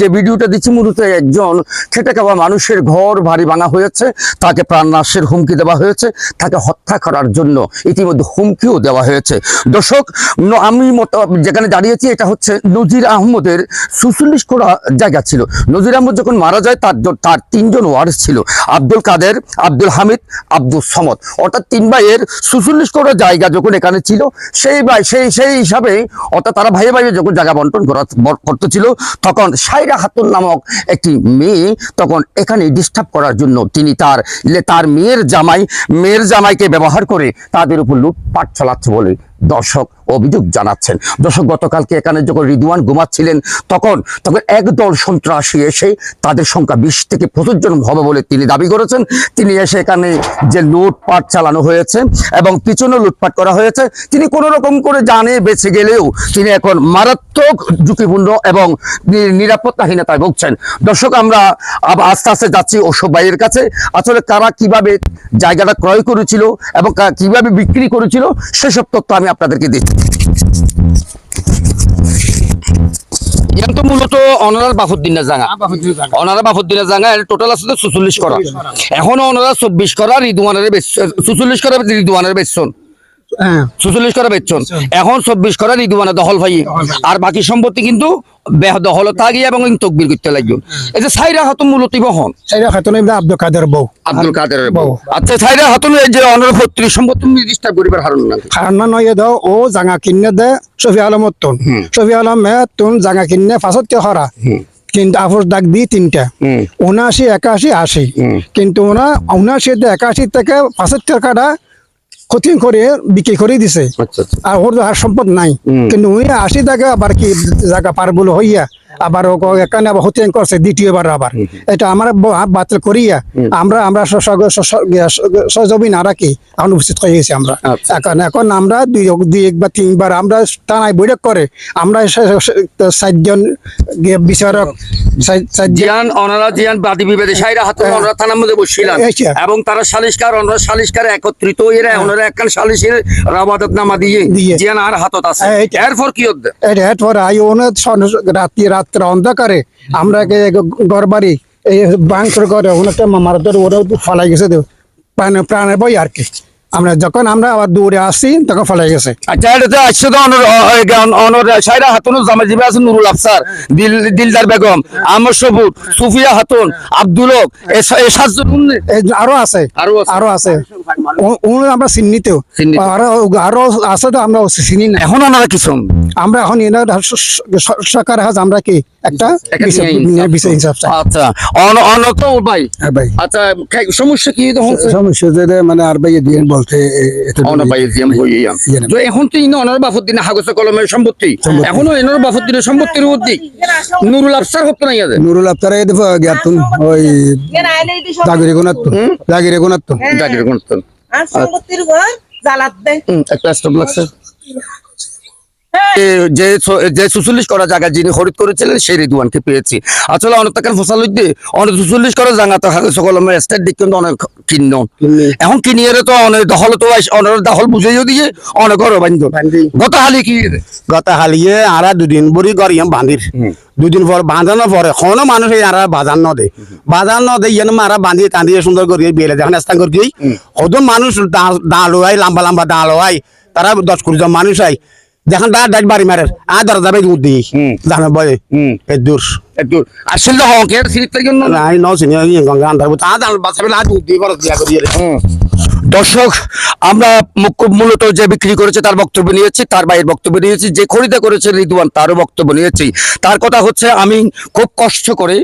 যে ভিডিওটা দিচ্ছি মূলত একজন খেটে খাওয়া মানুষের ঘর বাড়ি ভাঙা হয়েছে, তাকে প্রাণনাশের হুমকি দেওয়া হয়েছে, তাকে হত্যা করার জন্য ইতিমধ্যে হুমকিও দেওয়া হয়েছে। দর্শক আমি যেখানে দাঁড়িয়েছি এটা হচ্ছে নজির আহমদের সুচল্লিশ করা জায়গা ছিল। নজির আহমদ যখন মারা যায়, তার তার তিনজন ওয়ারিস ছিল। আব্দুল কাদের, আব্দুল হামিদ, আব্দুল সমদ। অর্থাৎ তিন ভাইয়ের সুচল্লিশ করা জায়গা যখন এখানে ছিল, সেই ভাই, সেই সেই হিসাবে অর্থাৎ তারা ভাইয়ে ভাইয়ে যখন জায়গা বন্টন করা করতেছিল, তখন সাইরা খাতুন নামক একটি মেয়ে তখন এখানে ডিস্টার্ব করার জন্য তিনি তার তার মেয়ের জামাই, মেয়ের জামাইকে ব্যবহার করে তাদের উপর লুটপাট চালাচ্ছে বলে দর্শক অভিযোগ জানাচ্ছেন। দর্শক, গতকালকে এখানে যখন রিদওয়ান ঘুমাচ্ছিলেন, তখন তখন একদল সন্ত্রাসী এসে তাদের সংখ্যা বিশ থেকে পঁচিশ জন হবে বলে তিনি দাবি করেছেন। তিনি এসে এখানে যে লুটপাট চালানো হয়েছে এবং পিছনে লুটপাট করা হয়েছে, তিনি কোনো রকম করে জানে বেঁচে গেলেও তিনি এখন মারাত্মক ঝুঁকিপূর্ণ এবং নিরাপত্তাহীনতায় ভুগছেন। দর্শক আমরা আস্তে আস্তে যাচ্ছি ওসব ভাইয়ের কাছে। আসলে কারা কীভাবে জায়গাটা ক্রয় করেছিল এবং কীভাবে বিক্রি করেছিল সেসব তথ্য আমি আপনাদেরকে দিচ্ছি। ইয়ান তো মূলত অনারার বাফুদ্দিনের জায়গা অনারা বাফুদ্দিনের জায়গা টোটাল আছে চুচল্লিশ করা। এখন অনারা চব্বিশ করা রিদুয়ানের চুচল্লিশ করা রিদুয়ানের বেচন হ্যাঁ চুচল্লিশ করা বেচন এখন চব্বিশ করা ভাই। আর বাকি সম্পত্তি কিন্তু গিয়ে এবং তকবির করতে লাগবে। এই যে সাইরা হাতুন মূলত বহন? সাইরা খাতুন আব্দুল কাদের বউ। আব্দুল কাদেরের বউ। বউ। আচ্ছা সাইরা হাতুন এই যে অনার পত্রী সম্পত্তি নির্দিষ্ট করিবার হারণ না। খারান্না নয় দাও ও জাঙা কিনে দে শফি আলমত তুন। শফি আলমে তুন জাঙা কিনে ফাঁসত্য হরা। কিন্তু আফর দাগ দি তিনটা। হুম। উনআশি একাশি আশি। কিন্তু ওনা একাশি থেকে পাঁচাত্তর কাটা ক্ষতি করে বিক্রি করে দিছে। আচ্ছা আচ্ছা। আর ওর তো আর সম্পদ নাই। কিন্তু উনি আশি টাকা আবার কি জায়গা পার বলে হইয়া আবার এখানে আবার হতিয়ান করছে দ্বিতীয়বার আবার। এটা আমার বাতিল করিয়া আমরা আমরা স- স- স- স- স- না রাখি এখন উপস্থিত হয়ে গেছি আমরা। আচ্ছা। এখন এখন আমরা দুই দুই একবার তিনবার আমরা টানায় বৈঠক করে আমরা সে- সে- চারজন গিয়ে বিচারক জিয়ান অনারা জিয়ান বাদী বিবাদে সাইরা হাতুন অনারা থানার মধ্যে বসছিলেন এই এবং তারা সালিশকার অনারা সালিশকার একত্রিত এরা ওনারা একখান সালিশের রাবাদত নামা দিয়ে। জিয়ান আর হাতত আছে। এইটা। এরপর কি হচ্ছে? এরপর আই ওনের রাত্রি রাত্রে অন্ধকারে আমরা ঘর বাড়ি এই ঘরে ওনাকে ওরা ফলাই গেছে প্রাণে বই আর কি। আমরা যখন আমরা আবার দৌড়ে আসছি তখন ফলাই গেছে। আচ্ছা এটা আসছে তো অনর অনর সাইরা হাতুন জামা জিবে আছে নুরুল আফসার। দিলদার বেগম আমর সবুর সুফিয়া হাতুন আরও আছে। আরও আছে। আমরা চিহ্নিত। আরও আরও আছে তো আমরা চিনি না। এখন ওনারা আমরা এখন এনার সরকার হাজ আমরা কি একটা একটা বিষয়- হিসাব আচ্ছা অন অন ভাই হ্যাঁ ভাই। আচ্ছা সমস্যা কি সমস্যা যে মানে আর ভাই দিয়ে বলতে অনার ভাই জিয়াম হইয়াম ইয়ে তো এখন তো ইনো অনার বাফুদ্দিন হাগজ কলমের সম্পত্তি। এখনও এনার সম্পত্তির নুরুল আফসার হতো না ইয়াদের নুরুল দেখো জ্ঞাতুন ওই জাগিরে গুণাত্তুন জাগিরে গুণাত্তুন জাকির গুণতন আর সম্পত্তির ঘর জ্বালাত দেয় একটা স্টপ লাগছে। যে যে সুচল্লিশ করা জায়গা যিনি খরিদ করেছিলেন সেই রিদুয়ানকে পেয়েছি। আসলে অনেক টাকার ফসল হইতে অনেক সুচল্লিশ করা জায়গা তো হাতে সকলের স্টেট দিক কিন্তু অনেক কিন্ন এখন কিনিয়ে তো অনেক দখল তো অনেক দখল বুঝাইও দিয়ে অনেক ঘর বান্ধব গত হালি কি গত হালিয়ে আরা দুদিন বুড়ি করিয়াম বাঁধির দুদিন পর বাঁধানোর পরে কোনো মানুষ এই আরা বাজার ন দে বাজার ন দে ইয়ান মারা বাঁধি টাঁধিয়ে সুন্দর করিয়ে বিয়েলে দেখেন স্থান করি কত মানুষ দাঁড়ো আই লম্বা লম্বা দাঁড়ো আই তারা দশ কুড়ি জন মানুষ আই। দেখেন তার ডাইট বাড়ি মারে আর দরজা যাবে দুধ দিই জানো বলে এ দূর। একটু আসলে হকের সিরিজটার জন্য? না। নাই ন চিনি গঙ্গা আন্ধার তা জান বাঁচাবে আর দুধ দিয়ে বড় দিয়া করিয়ে দর্শক আমরা মুখ্য- মূলত যে বিক্রি করেছে তার বক্তব্য নিয়েছি তার ভাইয়ের বক্তব্য নিয়েছি যে খরিদা করেছে রিদুয়ান তারও বক্তব্য নিয়েছি। তার কথা হচ্ছে আমি খুব কষ্ট করে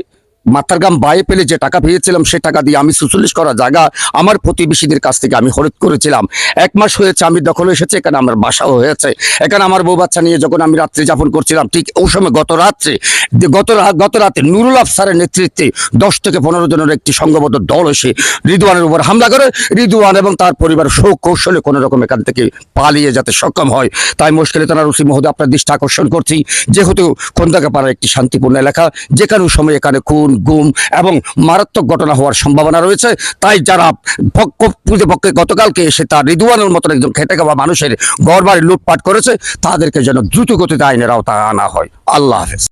মাথার গাম বায়ে পেলে যে টাকা পেয়েছিলাম, সে টাকা দিয়ে আমি সুচল্লিশ করা জায়গা আমার প্রতিবেশীদের কাছ থেকে আমি খরিদ করেছিলাম। এক মাস হয়েছে, আমি দখল এসেছে, এখানে আমার বাসাও হয়েছে। এখানে আমার বউ বাচ্চা নিয়ে যখন আমি রাত্রি যাপন করছিলাম, ঠিক ওই সময় গত রাত্রে গত গত রাতে নুরুল আফসারের নেতৃত্বে দশ থেকে পনেরো জনের একটি সংঘবদ্ধ দল এসে রিদুয়ানের উপর হামলা করে। রিদুয়ান এবং তার পরিবার কৌশলে কোনো রকম এখান থেকে পালিয়ে যাতে সক্ষম হয়। তাই মুশকিলে তারা রুসি মহোদয় আপনার দৃষ্টি আকর্ষণ করছি। যেহেতু খন্দাকাপাড়া একটি শান্তিপূর্ণ এলাকা, যেখানে সময় এখানে খুন গুম এবং মারাত্মক ঘটনা হওয়ার সম্ভাবনা রয়েছে। তাই যারা পক্ষ পক্ষে গতকালকে এসে তার রিদুয়ানের মতন একজন খেটে খাওয়া মানুষের ঘর বাড়ি লুটপাট করেছে, তাদেরকে যেন দ্রুত গতিতে আইনের আওতায় আনা হয়। আল্লাহ হাফেজ।